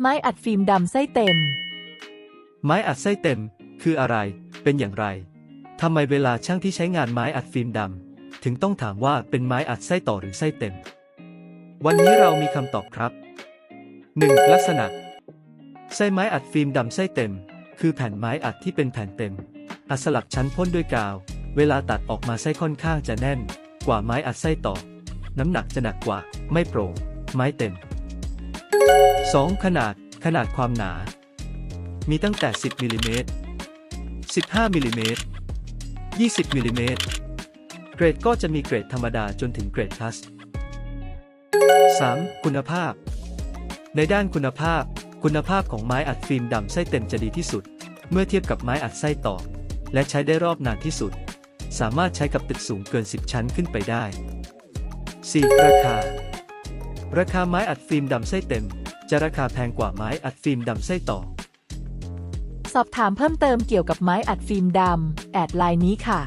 ไม้อัดฟิล์มดำไส้เต็ม ไม้อัดไส้เต็ม คืออะไร เป็นอย่างไรทำไมเวลาช่างที่ใช้งานไม้อัดฟิล์มดำถึงต้องถามว่าเป็นไม้อัดไส้ต่อหรือไส้เต็ม วันนี้เรามีคำตอบครับ 1. ลักษณะ ไส้ไม้อัดฟิล์มดำไส้เต็ม คือแผ่นไม้อัดที่เป็นแผ่นเต็ม อัดสลักชั้นพ่นด้วยกาว เวลาตัดออกมาไส้ค่อนข้างจะแน่น กว่าไม้อัดไส้ต่อ น้ำหนักจะหนักกว่า ไม่โปร่งไม้เต็ม 2. ขนาด ขนาดความหนา มีตั้งแต่ 10มิลลิเมตร15มิลลิเมตร20มิลลิเมตรเกรดก็จะมีเกรดธรรมดาจนถึงเกรด plus 3. คุณภาพ ในด้านคุณภาพ คุณภาพของไม้อัดฟิล์มดำไส้เต็มจะดีที่สุด เมื่อเทียบกับไม้อัดไส้ต่อ และใช้ได้รอบนานที่สุด สามารถใช้กับตึกสูงเกิน 10 ชั้นขึ้นไปได้ 4. ราคา ราคาไม้อัดฟิล์มดำไส้เต็ม จะราคาแพงกว่าไม้อัดฟิล์มดำไส้ต่อ สอบถามเพิ่มเติมเกี่ยวกับไม้อัดฟิล์มดำแอดไลน์นี้ค่ะ